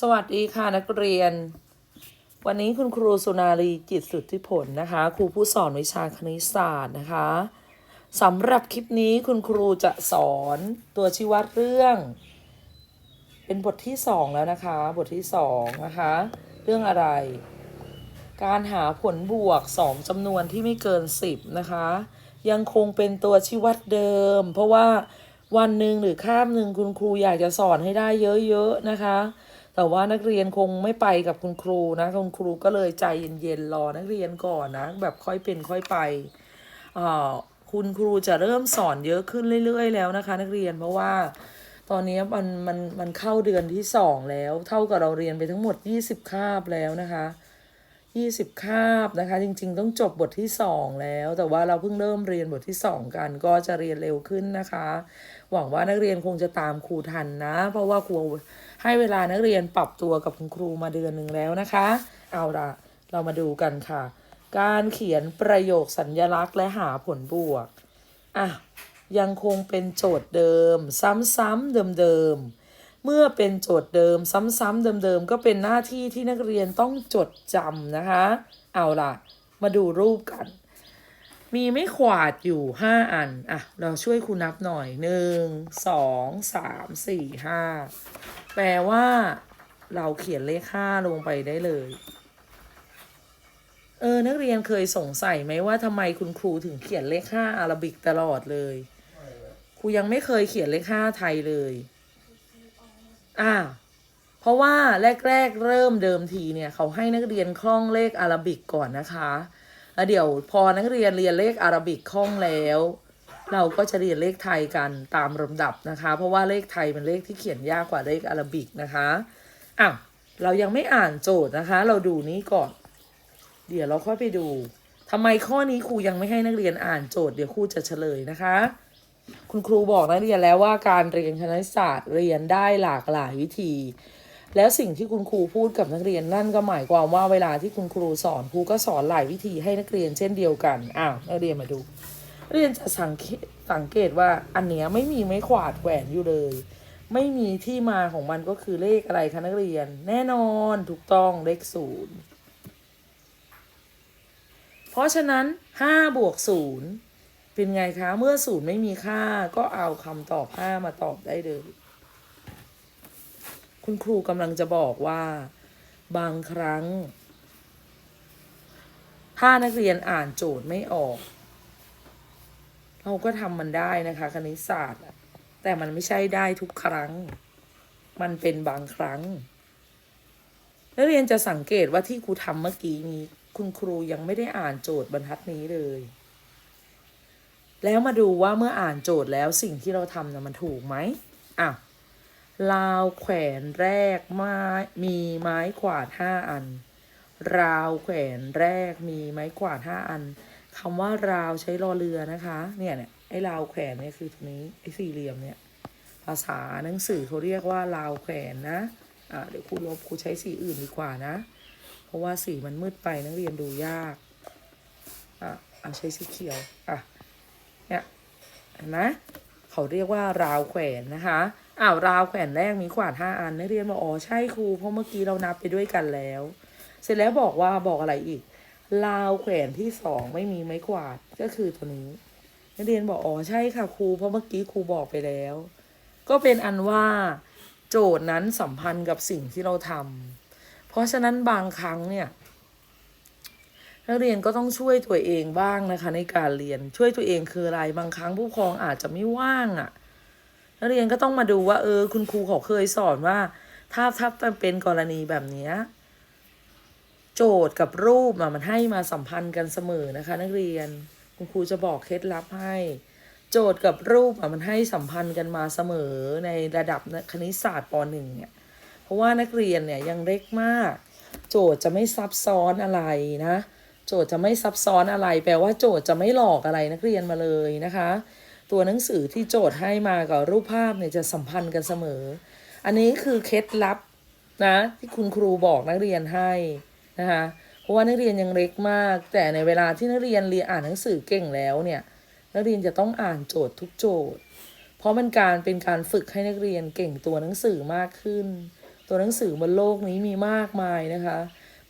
สวัสดีค่ะนักเรียน วันนี้คุณครูสุนารีจิตสุทธิผลนะคะ ครูผู้สอนวิชาคณิตศาสตร์นะคะสำหรับคลิปนี้คุณครูจะสอนตัวชี้วัดเรื่อง เป็นบทที่สองแล้วนะคะ บทที่สองนะคะ เรื่องอะไร การหาผลบวกสองจำนวนที่ไม่เกินสิบนะคะ ยังคงเป็นตัวชี้วัดเดิม เพราะว่าวันหนึ่งหรือข้ามหนึ่งคุณครูอยากจะสอนให้ได้เยอะๆนะคะ แต่ว่านักเรียนคงไม่ไปกับคุณครูนะ คุณครูก็เลยใจเย็นๆรอนักเรียนก่อนนะ แบบค่อยเป็นค่อยไปอ่าคุณครูจะเริ่มสอนเยอะขึ้นเรื่อย ๆ แล้วนะคะ นักเรียนเพราะว่าตอนนี้มันมันมันเข้าเดือนที่สองแล้ว เท่ากับเราเรียนไปทั้งหมด20คาบแล้วนะคะ20คาบนะคะ จริง ๆ ต้องจบบทที่2แล้ว แต่ว่าเราเพิ่งเริ่มเรียนบทที่2กัน ก็จะเรียนเร็วขึ้นนะคะ หวังว่านักเรียนคงจะตามครูทันนะ เพราะว่าครู ให้เวลานักเรียนปรับตัวกับคุณครูมาเดือนหนึ่งแล้วนะคะ เอาละเรามาดูกันค่ะ การเขียนประโยคสัญญลักษณ์และหาผลบวกอะยังคงเป็นโจทย์เดิม ซ้ำๆเดิมๆ เมื่อเป็นโจทย์เดิม ซ้ำๆเดิมๆ ก็เป็นหน้าที่ที่นักเรียนต้องจดจำนะคะ เอาล่ะ มาดูรูปกัน มีไม้ขวาดอยู่ห้าอัน อะ เราช่วยครูนับหน่อยหนึ่งสองสามสี่ห้า แปลว่า เราเขียนเลขห้าลงไปได้เลย เออ นักเรียนเคยสงสัยไหมว่าทำไมคุณครูถึงเขียนเลขห้าอาราบิกตลอดเลย ครูยังไม่เคยเขียนเลขห้าไทยเลย อ่า เพราะว่าแรก ๆ เริ่มเดิมทีเนี่ย เขาให้นักเรียนคล่องเลขอาราบิกก่อนนะคะแล้วเดี๋ยวพอนักเรียนเรียนเลขอาราบิกคล่องแล้ว เราก็จะเรียนเลขไทยกันตามลำดับนะคะ เพราะว่าเลขไทยเป็นเลขที่เขียนยากกว่าเลขอารบิกนะคะอ้าวเรายังไม่อ่านโจทย์นะคะ เราดูนี้ก่อน เดี๋ยวเราค่อยไปดูทำไมข้อนี้ครูยังไม่ให้นักเรียนอ่านโจทย์เดี๋ยวครูจะเฉลยนะคะ คุณครูบอกนักเรียนแล้วว่าการเรียนคณิตศาสตร์เรียนได้หลากหลายวิธี แล้วสิ่งที่คุณครูพูดกับนักเรียนนั่นก็หมายความว่าเวลาที่คุณครูสอนครูก็สอนหลายวิธีให้นักเรียนเช่นเดียวกันอ้าวนักเรียนมาดู เรียนจะสังเกตสังเกตว่าอันเนี้ยไม่มีไม้ขวาดแหวนอยู่เลย ไม่มีที่มาของมันก็คือเลขอะไรคะนักเรียน แน่นอนถูกต้องเลขศูนย์เพราะฉะนั้นห้าบวกศูนย์เป็นไงคะ เมื่อศูนย์ไม่มีค่าก็เอาคำตอบห้ามาตอบได้เลย คุณครูกำลังจะบอกว่า บางครั้ง ถ้านักเรียนอ่านโจทย์ไม่ออก เราก็ทำมันได้นะคะ คณิตศาสตร์ แต่มันไม่ใช่ได้ทุกครั้ง มันเป็นบางครั้ง นักเรียนจะสังเกตว่าที่ครูทำเมื่อกี้นี้ คุณครูยังไม่ได้อ่านโจทย์บรรทัดนี้เลย แล้วมาดูว่าเมื่ออ่านโจทย์แล้วสิ่งที่เราทำนะมันถูกไหมอะราวแขวนแรกไม้มีไม้ขวาดห้าอัน ราวแขวนแรกมีไม้ขวาดห้าอัน คำว่าราวใช้รอเรือนะคะ เนี่ยเนี่ยไอ้ราวแขวนเนี่ยคือตรงนี้ไอ้สี่เหลี่ยมเนี่ย ภาษาหนังสือเขาเรียกว่าราวแขวนนะอ่าเดี๋ยวครูลบครูใช้สีอื่นดีกว่านะ เพราะว่าสีมันมืดไปนักเรียนดูยากอะเอาใช้สีเขียวอะเนี่ยเห็นไหมเขาเรียกว่าราวแขวนนะคะอ้าวราวแขวนแรกมีขวาดห้าอันนักเรียนบอกอ๋อใช่ครูเพราะเมื่อกี้เรานับไปด้วยกันแล้ว เสร็จแล้วบอกว่าบอกอะไรอีก ราวแขวนที่สองไม่มีไม้ขวาดก็คือตัวนี้ นักเรียนบอกอ๋อใช่ค่ะครูเพราะเมื่อกี้ครูบอกไปแล้ว ก็เป็นอันว่าโจทย์นั้นสัมพันธ์กับสิ่งที่เราทำเพราะฉะนั้นบางครั้งเนี่ยนักเรียนก็ต้องช่วยตัวเองบ้างนะคะ ในการเรียนช่วยตัวเองคืออะไรบางครั้งผู้ปกครองอาจจะไม่ว่างอะ่ะนักเรียนก็ต้องมาดูว่า เออ คุณครูเขาเคยสอนว่า ถ้าถ้าเป็นกรณีแบบนี้ โจทย์กับรูปมันให้มาสัมพันธ์กันเสมอนะคะ นักเรียน คุณครูจะบอกเคล็ดลับให้ โจทย์กับรูปมันให้สัมพันธ์กันมาเสมอในระดับคณิตศาสตร์ปหนึ่งเนี่ยเพราะว่านักเรียนเนี่ยยังเล็กมาก โจทย์จะไม่ซับซ้อนอะไรนะ โจทย์จะไม่ซับซ้อนอะไร แปลว่าโจทย์จะไม่หลอกอะไรนักเรียนมาเลยนะคะ ตัวหนังสือที่โจทย์ให้มากับรูปภาพเนี่ยจะสัมพันธ์กันเสมอ อันนี้คือเคล็ดลับนะที่คุณครูบอกนักเรียนให้ นะคะเพราะว่านักเรียนยังเล็กมาก แต่ในเวลาที่นักเรียนเรียนอ่านหนังสือเก่งแล้วเนี่ยนักเรียนจะต้องอ่านโจทย์ทุกโจทย์ เพราะมันการเป็นการฝึกให้นักเรียนเก่งตัวหนังสือมากขึ้น ตัวหนังสือบนโลกนี้มีมากมายนะคะ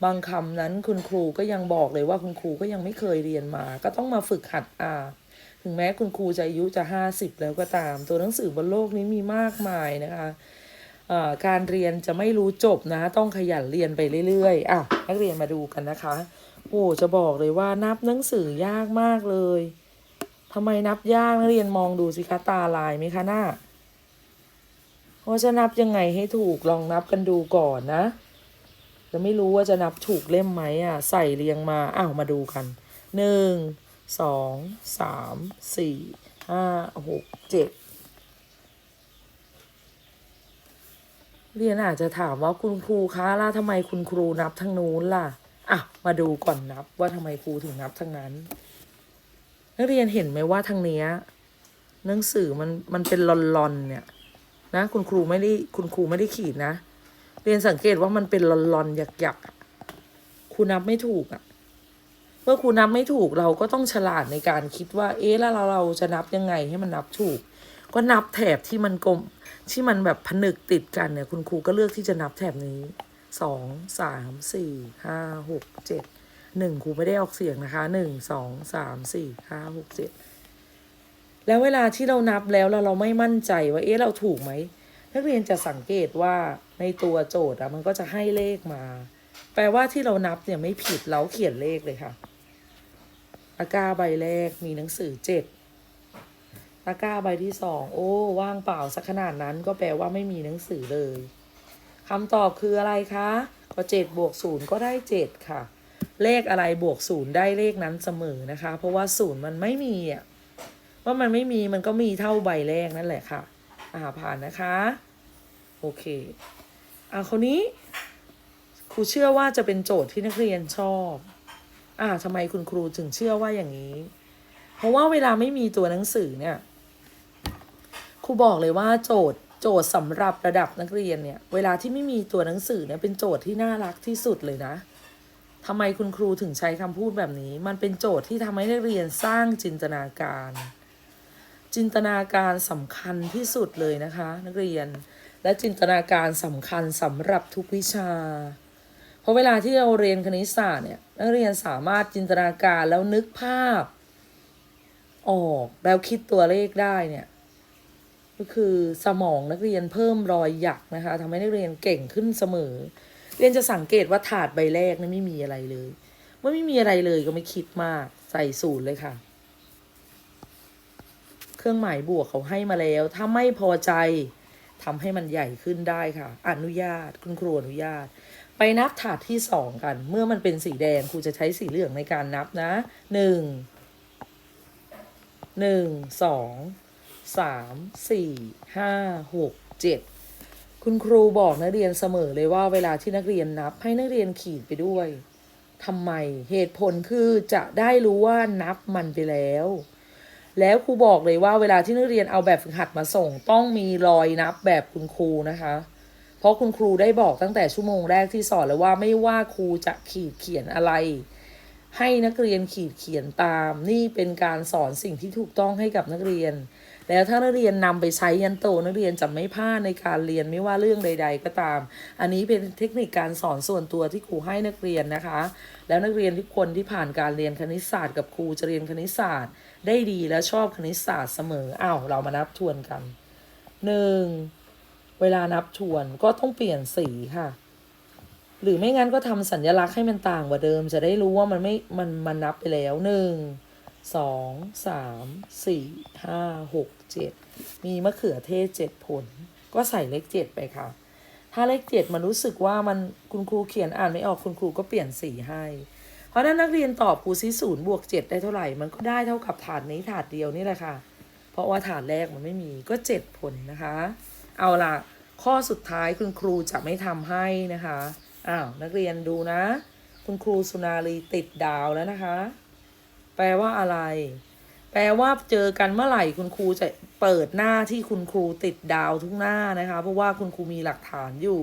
บางคำนั้นคุณครูก็ยังบอกเลยว่าคุณครูก็ยังไม่เคยเรียนมา ก็ต้องมาฝึกหัดอ่านถึงแม้คุณครูจะอายุจะห้าสิบแล้วก็ตาม ตัวหนังสือบนโลกนี้มีมากมายนะคะ การเรียนจะไม่รู้จบนะ ต้องขยันเรียนไปเรื่อยๆอะนักเรียนมาดูกันนะคะโอ้จะบอกเลยว่านับหนังสือยากมากเลยทำไมนับยากนักเรียนมองดูสิคะตาลายไหมคะหน้าว่าจะนับยังไงให้ถูกลองนับกันดูก่อนนะจะไม่รู้ว่าจะนับถูกเล่มไหมอะ ใส่เรียงมาอ้าวมาดูกันหนึ่งสองสามสี่ห้าหกเจ็ด เรียนอาจจะถามว่าคุณครูคะแล้วทำไมคุณครูนับทั้งนู้นล่ะอะมาดูก่อนนับว่าทำไมครูถึงนับทั้งนั้น นักเรียนเห็นไหมว่าทางเนี้ยหนังสือมันมันเป็นลอนๆเนี่ยนะคุณครูไม่ได้คุณครูไม่ได้ขีดนะ เรียนสังเกตว่ามันเป็นลอนๆหยักๆอะครูนับไม่ถูกอะ่ะเมื่อครูนับไม่ถูกเราก็ต้องฉลาดในการคิดว่า เอ๊ะแล้วเราเราจะนับยังไงให้มันนับถูก ก็นับแถบที่มันกลม ที่มันแบบผนึกติดกันเนี่ย คุณครูก็เลือกที่จะนับแถบนี้สองสามสี่ห้าหกเจ็ดหนึ่งครูไม่ได้ออกเสียงนะคะหนึ่งสองสามสี่ห้าหกเจ็ดแล้วเวลาที่เรานับแล้วแล้วเราไม่มั่นใจว่าเอ๊ะเราถูกไหมนักเรียนจะสังเกตว่าในตัวโจทย์อะมันก็จะให้เลขมา แปลว่าที่เรานับเนี่ยไม่ผิดเราเขียนเลขเลยค่ะตะกาใบแรกมีหนังสือเจ็ด ตะกร้าใบที่สองโอ้ว่างเปล่าสักขนาดนั้นก็แปลว่าไม่มีหนังสือเลยคำตอบคืออะไรคะก็เจ็ดบวกศูนย์ก็ได้เจ็ดค่ะ เลขอะไรบวกศูนย์ได้เลขนั้นเสมอนะคะ เพราะว่าศูนย์มันไม่มีอะว่ามันไม่มีมันก็มีเท่าใบแรกนั่นแหละค่ะ อ่าผ่านนะคะ โอเคอ่าคนนี้ครูเชื่อว่าจะเป็นโจทย์ที่นักเรียนชอบ อ่าทำไมคุณครูถึงเชื่อว่าอย่างนี้ เพราะว่าเวลาไม่มีตัวหนังสือเนี่ย ครูบอกเลยว่าโจทย์โจทย์สำหรับระดับนักเรียนเนี่ย เวลาที่ไม่มีตัวหนังสือเนี่ยเป็นโจทย์ที่น่ารักที่สุดเลยนะทำไมคุณครูถึงใช้คำพูดแบบนี้ มันเป็นโจทย์ที่ทำให้นักเรียนสร้างจินตนาการ จินตนาการสำคัญที่สุดเลยนะคะ นักเรียน และจินตนาการสำคัญสำหรับทุกวิชา เพราะเวลาที่เราเรียนคณิตศาสตร์เนี่ย นักเรียนสามารถจินตนาการแล้วนึกภาพ ออกแล้วคิดตัวเลขได้เนี่ย ก็คือสมองนักเรียนเพิ่มรอยหยักนะคะทำให้นักเรียนเก่งขึ้นเสมอ เรียนจะสังเกตว่าถาดใบแรกนี่ไม่มีอะไรเลย เมื่อไม่มีอะไรเลยก็ไม่คิดมากใส่ศูนย์เลยค่ะ เครื่องหมายบวกเขาให้มาแล้ว ถ้าไม่พอใจทำให้มันใหญ่ขึ้นได้ค่ะ อนุญาตคุณครูอนุญาต ไปนับถาดที่สองกัน เมื่อมันเป็นสีแดงครูจะใช้สีเหลืองในการนับนะหนึ่งหนึ่งสอง สามสี่ห้าหกเจ็ดคุณครูบอกนักเรียนเสมอเลยว่าเวลาที่นักเรียนนับให้นักเรียนขีดไปด้วยทำไมเหตุผลคือจะได้รู้ว่านับมันไปแล้ว แล้วครูบอกเลยว่าเวลาที่นักเรียนเอาแบบฝึกหัดมาส่ง ต้องมีรอยนับแบบคุณครูนะคะ เพราะคุณครูได้บอกตั้งแต่ชั่วโมงแรกที่สอนแล้วว่าไม่ว่าครูจะขีดเขียนอะไร ให้นักเรียนขีดเขียนตาม นี่เป็นการสอนสิ่งที่ถูกต้องให้กับนักเรียน แล้วถ้านักเรียนนำไปใช้ยันโตนักเรียนจะไม่พลาดในการเรียนไม่ว่าเรื่องใด ๆ ก็ตาม อันนี้เป็นเทคนิคการสอนส่วนตัวที่ครูให้นักเรียนนะคะ แล้วนักเรียนทุกคนที่ผ่านการเรียนคณิตศาสตร์กับครูจะเรียนคณิตศาสตร์ ได้ดีและชอบคณิตศาสตร์เสมออ้าวเรามานับทวนกันหนึ่งเวลานับทวนก็ต้องเปลี่ยนสีค่ะ หรือไม่งั้นก็ทำสัญลักษณ์ให้มันต่างกว่าเดิม จะได้รู้ว่ามันไม่มันมันนับไปแล้วหนึ่ง สองสามสี่ห้าหกเจ็ดมีมะเขือเทศเจ็ดผล ก็ใส่เลขเจ็ดไปค่ะ ถ้าเลขเจ็ดมันรู้สึกว่ามันคุณครูเขียนอ่านไม่ออกคุณครูก็เปลี่ยนสีให้ เพราะนั้นนักเรียนตอบครูซิศูนย์บวกเจ็ดได้เท่าไหร่ มันก็ได้เท่ากับถาดนี้ถาดเดียวนี่แหละค่ะ เพราะว่าถาดแรกมันไม่มีก็เจ็ดผลนะคะ เอาล่ะ ข้อสุดท้ายคุณครูจะไม่ทำให้นะคะอ้าวนักเรียนดูนะ คุณครูสุนารีติดดาวแล้วนะคะ แปลว่าอะไร แปลว่าเจอกันเมื่อไหร่คุณครูจะเปิดหน้าที่คุณครูติดดาวทุกหน้านะคะ เพราะว่าคุณครูมีหลักฐานอยู่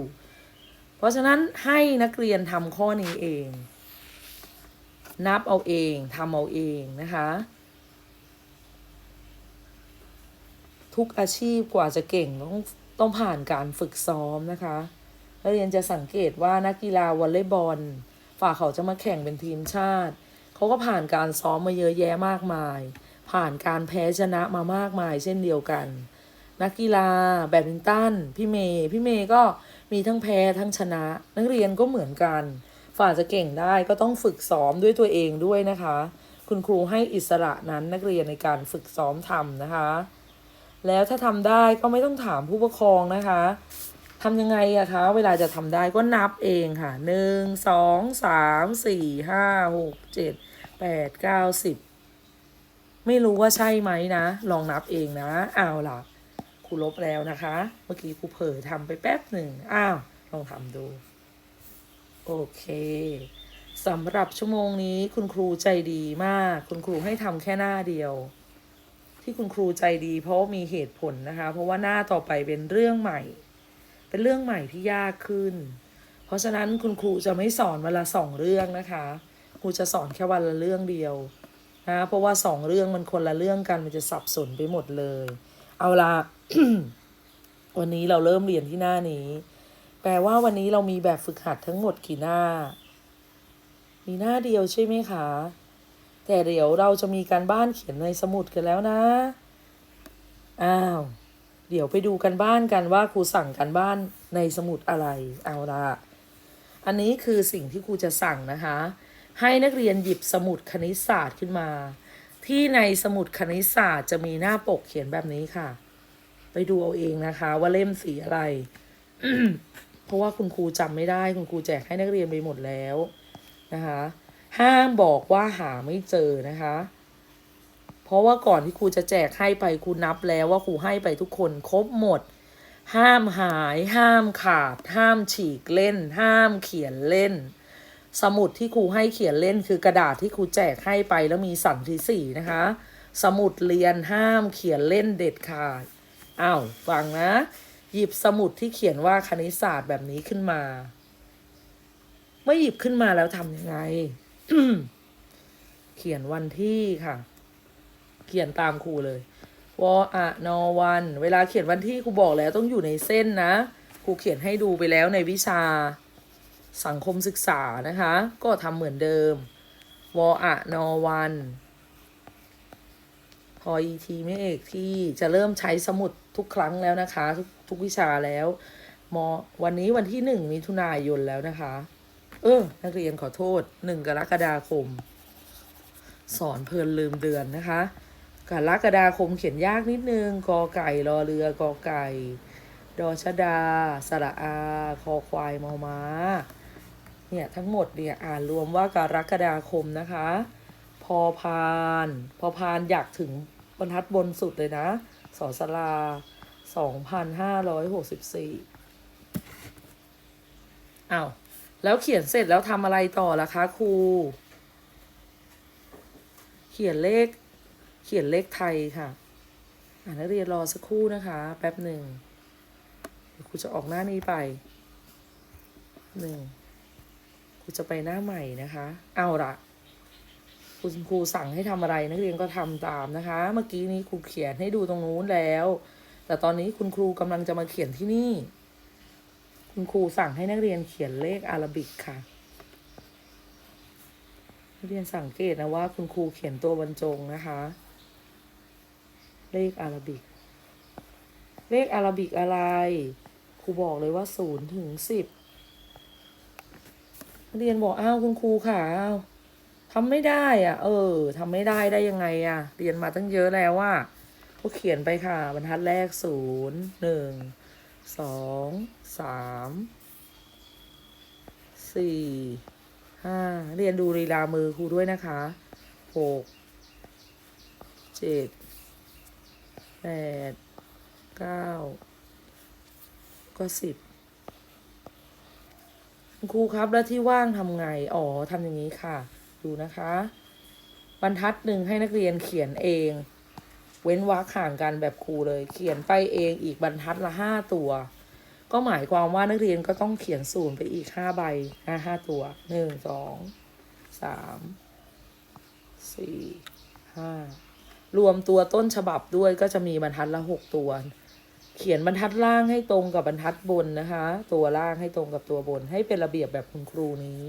เพราะฉะนั้นให้นักเรียนทำข้อนี้เอง นับเอาเองทำเอาเองนะคะ ทุกอาชีพกว่าจะเก่งต้องต้องผ่านการฝึกซ้อมนะคะนักเรียนจะสังเกตว่านักกีฬาวอลเลย์บอลฝ่าเขาจะมาแข่งเป็นทีมชาติ เขาก็ผ่านการซ้อมมาเยอะแยะมากมาย ผ่านการแพ้ชนะมามากมาย เช่นเดียวกัน นักกีฬาแบดมินตันพี่เมย์พี่เมย์ก็มีทั้งแพ้ทั้งชนะ นักเรียนก็เหมือนกันฝ่าจะเก่งได้ก็ต้องฝึกซ้อมด้วยตัวเองด้วยนะคะ คุณครูให้อิสระนั้นนักเรียนในการฝึกซ้อมทำนะคะ แล้วถ้าทำได้ก็ไม่ต้องถามผู้ปกครองนะคะทำยังไงอะคะ เวลาจะทำได้ก็นับเองค่ะหนึ่งสองสามสี่ห้าหกเจ็ด แปดเก้าสิบไม่รู้ว่าใช่ไหมนะ ลองนับเองนะเอาล่ะครูลบแล้วนะคะ เมื่อกี้ครูเผลอทำไปแป๊บหนึ่งอ้าวลองทำดูโอเคสำหรับชั่วโมงนี้คุณครูใจดีมาก คุณครูให้ทำแค่หน้าเดียว ที่คุณครูใจดี เพราะมีเหตุผลนะคะ เพราะว่าหน้าต่อไปเป็นเรื่องใหม่ เป็นเรื่องใหม่ที่ยากขึ้น เพราะฉะนั้นคุณครูจะไม่สอนเวละสองเรื่องนะคะ ครูจะสอนแค่วันละเรื่องเดียวนะเพราะว่าสองเรื่องมันคนละเรื่องกันมันจะสับสนไปหมดเลย เอาละวันนี้เราเริ่มเรียนที่หน้านี้ แปลว่าวันนี้เรามีแบบฝึกหัดทั้งหมดกี่หน้า มีหน้าเดียวใช่ไหมคะ แต่เดี๋ยวเราจะมีการบ้านเขียนในสมุดกันแล้วนะ อ้าว เดี๋ยวไปดูกันบ้านกันว่าครูสั่งกันบ้านในสมุดอะไร เอาละอันนี้คือสิ่งที่ครูจะสั่งนะคะ ให้นักเรียนหยิบสมุดคณิตศาสตร์ขึ้นมา ที่ในสมุดคณิตศาสตร์จะมีหน้าปกเขียนแบบนี้ค่ะ ไปดูเอาเองนะคะ ว่าเล่มสีอะไร เพราะว่าคุณครูจำไม่ได้คุณครูแจกให้นักเรียนไปหมดแล้วนะคะห้ามบอกว่าหาไม่เจอนะคะ เพราะว่าก่อนที่ครูจะแจกให้ไปครูนับแล้วว่าครูให้ไปทุกคนครบหมด ห้ามหาย ห้ามขาด ห้ามฉีกเล่น ห้ามเขียนเล่น สมุดที่ครูให้เขียนเล่นคือกระดาษที่ครูแจกให้ไปแล้วมีสันที่สี่นะคะ สมุดเรียนห้ามเขียนเล่นเด็ดขาดอ้าวฟังนะ หยิบสมุดที่เขียนว่าคณิตศาสตร์แบบนี้ขึ้นมา เมื่อหยิบขึ้นมาแล้วทำยังไง เขียนวันที่ค่ะ เขียนตามครูเลยวออะนอวัน เวลาเขียนวันที่ครูบอกแล้วต้องอยู่ในเส้นนะครูเขียนให้ดูไปแล้วในวิชา สังคมศึกษานะคะ ก็ทำเหมือนเดิม วออะนอวันพออีทีไม่เอกที่จะเริ่มใช้สมุดทุกครั้งแล้วนะคะ ทุกทุกวิชาแล้วมวันนี้วันที่หนึ่งมิถุนายนแล้วนะคะ เออ นักเรียนขอโทษหนึ่งกรกฎาคม สอนเพลินลืมเดือนนะคะกรกฎาคมเขียนยากนิดนึงกอไก่รอเรือกอไก่ดอชดา สระอา คอควายมอม้า เนี่ยทั้งหมดเนี่ยอ่านรวมว่ากรกฎาคมนะคะ พอพาน พอพานอยากถึงบรรทัดบนสุดเลยนะสอสลาสองพันห้าร้อยหกสิบสี่อ้าวแล้วเขียนเสร็จแล้วทำอะไรต่อล่ะคะครู เขียนเลข เขียนเลขไทยค่ะอ่านักเรียนรอสักครู่นะคะ แป๊บหนึ่งเดี๋ยวครูจะออกหน้านี้ไปหนึ่ง รูจะไปหน้าใหม่นะคะ เอาละคุณครูสั่งให้ทำอะไรนักเรียนก็ทำตามนะคะ เมื่อกี้นี้ครูเขียนให้ดูตรงนู้นแล้ว แต่ตอนนี้คุณครูกำลังจะมาเขียนที่นี่ คุณครูสั่งให้นักเรียนเขียนเลขอารบิกค่ะนักเรียนสังเกตนะว่า คุณครูเขียนตัวบรรจงนะคะ เลขอารบิก เลขอารบิกอะไร ครูบอกเลยว่าศูนย์ถึงสิบ เรียนบอกอ้าวคุณครูค่ะอ้าวทำไม่ได้อะ เออทำไม่ได้ได้ยังไงอะ เรียนมาตั้งเยอะแล้วว่าก็เขียนไปค่ะ บรรทัดแรกศูนย์หนึ่งสองสามสี่ห้าเรียนดูลีลามือครูด้วยนะคะหกเจ็ดแปดเก้าก็สิบ ครูครับแล้วที่ว่างทำไง อ๋อทำอย่างนี้ค่ะ ดูนะคะ บรรทัดหนึ่งให้นักเรียนเขียนเอง เว้นวรรคห่างกันแบบครูเลย เขียนไปเองอีกบรรทัดละห้าตัว ก็หมายความว่านักเรียนก็ต้องเขียนศูนย์ไปอีกห้าใบห้าห้าตัวหนึ่งสองสามสี่ห้ารวมตัวต้นฉบับด้วยก็จะมีบรรทัดละหกตัว เขียนบรรทัดล่างให้ตรงกับบรรทัดบนนะคะ ตัวล่างให้ตรงกับตัวบน ให้เป็นระเบียบแบบคุณครูนี้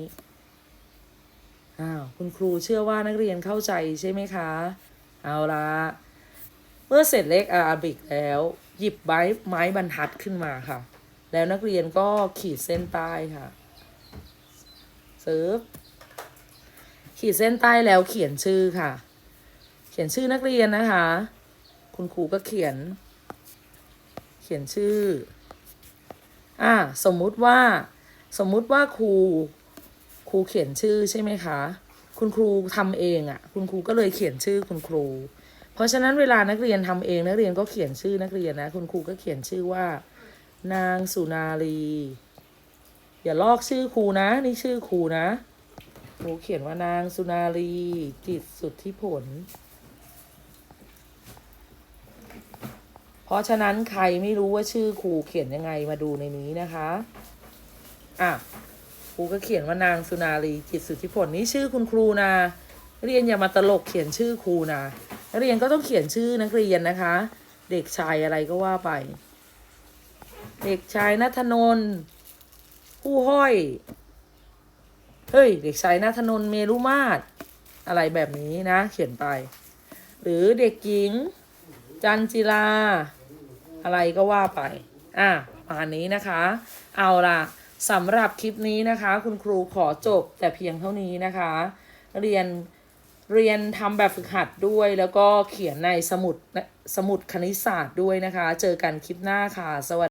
อ้าวคุณครูเชื่อว่านักเรียนเข้าใจใช่ไหมคะ เอาละเมื่อเสร็จเลขอาราบิกแล้ว หยิบไม้ไม้บรรทัดขึ้นมาค่ะ แล้วนักเรียนก็ขีดเส้นใต้ค่ะเซิร์ฟขีดเส้นใต้แล้วเขียนชื่อค่ะ เขียนชื่อนักเรียนนะคะ คุณครูก็เขียน ขียนชื่อ อ่า สมมุติว่า สมมุติว่าครู ครูเขียนชื่อใช่ไหมคะ คุณครูทำเองอะ่ะ คุณครูก็เลยเขียนชื่อคุณครู เพราะฉะนั้นเวลานักเรียนทำเองนักเรียนก็เขียนชื่อนักเรียนนะ คุณครูก็เขียนชื่อว่า นางสุนารี อย่าลอกชื่อครูนะ นี่ชื่อครูนะ ครูเขียนว่านางสุนารีจิตสุทธิผล เพราะฉะนั้นใครไม่รู้ว่าชื่อครูเขียนยังไงมาดูในนี้นะคะ อะครูก็เขียนว่านางสุนารีจิตสุทธิผลนี่ชื่อคุณครูนะเรียนอย่ามาตลกเขียนชื่อครูนะนักเรียนก็ต้องเขียนชื่อนักเรียนนะคะ เด็กชายอะไรก็ว่าไป เด็กชายนัทนนผู้ห้อย เฮ้ย เด็กชายนัทนนเมรุมาตรอะไรแบบนี้นะ เขียนไป หรือเด็กหญิง จันจิลา อะไรก็ว่าไป อะประมาณนี้นะคะ เอาล่ะสำหรับคลิปนี้นะคะ คุณครูขอจบแต่เพียงเท่านี้นะคะ เรียนเรียนทำแบบฝึกหัดด้วย แล้วก็เขียนในสมุดสมุดคณิตศาสตร์ด้วยนะคะ เจอกันคลิปหน้าค่ะ สวัสดี